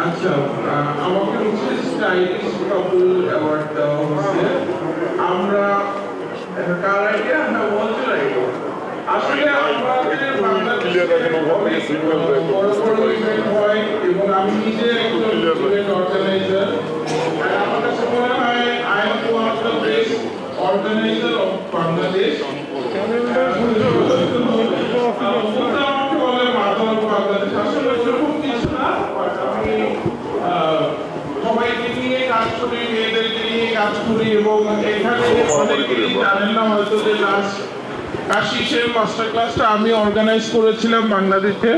আচ্ছা আমাকে হচ্ছে স্টাইলিশ কাপড় অ্যাওয়ার্ড দেওয়া হচ্ছে। আমরা কার আইডিয়া বলতে লাগবো আসলে আমাদের বাংলাদেশে বড় বড় ইভেন্ট হয় এবং আমি নিজে একজন ইভেন্ট অর্গানাইজার আর আমার কাছে মনে হয় I am one of the best organiser of Bangladesh ওটা আমাকে বলে মাধব বাংলাদেশ আসলে সেরকম কিছু না but আমি আহ, সবাইকে নিয়ে কাজ করি মেয়েদেরকে নিয়ে কাজ করি এবং এখানে অনেকেই জানেন না হয়তো যে লাস্ট আশিসের মাস্টার ক্লাসটা আমি অর্গানাইজ করেছিলাম বাংলাদেশে।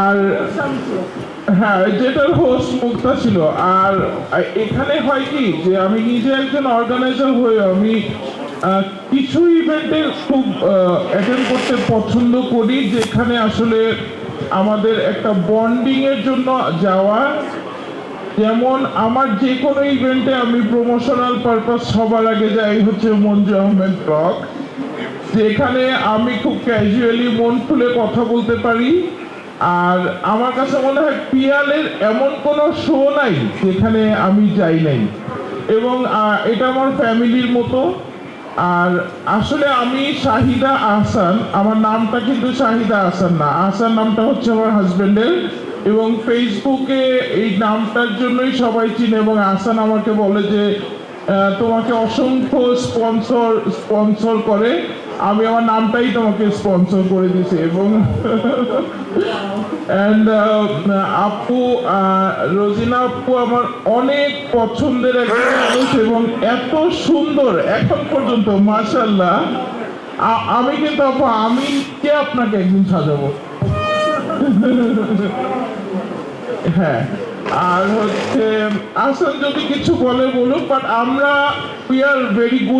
আর হ্যাঁ যেটার হোস্ট মুক্তা ছিল। আর এখানে হয় কি যে আমি নিজে একজন অর্গানাইজার হয়ে আমি কিছু ইভেন্টে খুব অ্যাটেন্ড করতে পছন্দ করি যেখানে আসলে আমাদের একটা বন্ডিং এর জন্য যাওয়া যেমন আমার যে কোনো ইভেন্টে আমি প্রমোশনাল পারপাস সবার আগে যাই হচ্ছে মঞ্জু আহমেদ ব্লগ। যেখানে আমি খুব ক্যাজুয়ালি মন খুলে কথা বলতে পারি। আর আমার কাছে মনে হয় পিয়ালের এমন কোনো শো নাই যেখানে আমি যাই নাই। এবং এটা আমার ফ্যামিলির মতো। আর আসলে আমি শাহিদা আহসান, আমার নামটা কিন্তু শাহিদা আহসান না। আহসান নামটা হচ্ছে আমার হাজবেন্ডের এবং ফেসবুকে এই নামটার জন্যই সবাই চিনে এবং আসান আমাকে বলে যে তোমাকে অসংখ্য স্পন্সর স্পন্সর করে। আমি আমার নামটাই তোমাকে স্পন্সর করে দিছি এবং অ্যান্ড আপু রোজিনা আপু আমার অনেক পছন্দের একজন মানুষ এবং এত সুন্দর এখন পর্যন্ত মাশাল্লাহ আ- আমি কিন্তু আপু, আমি কে আপনাকে একদিন সাজাবো? হ্যাঁ আর হচ্ছে আসল যদি কিছু বলে বলুক বাট আমরা উই আর ভেরি গুড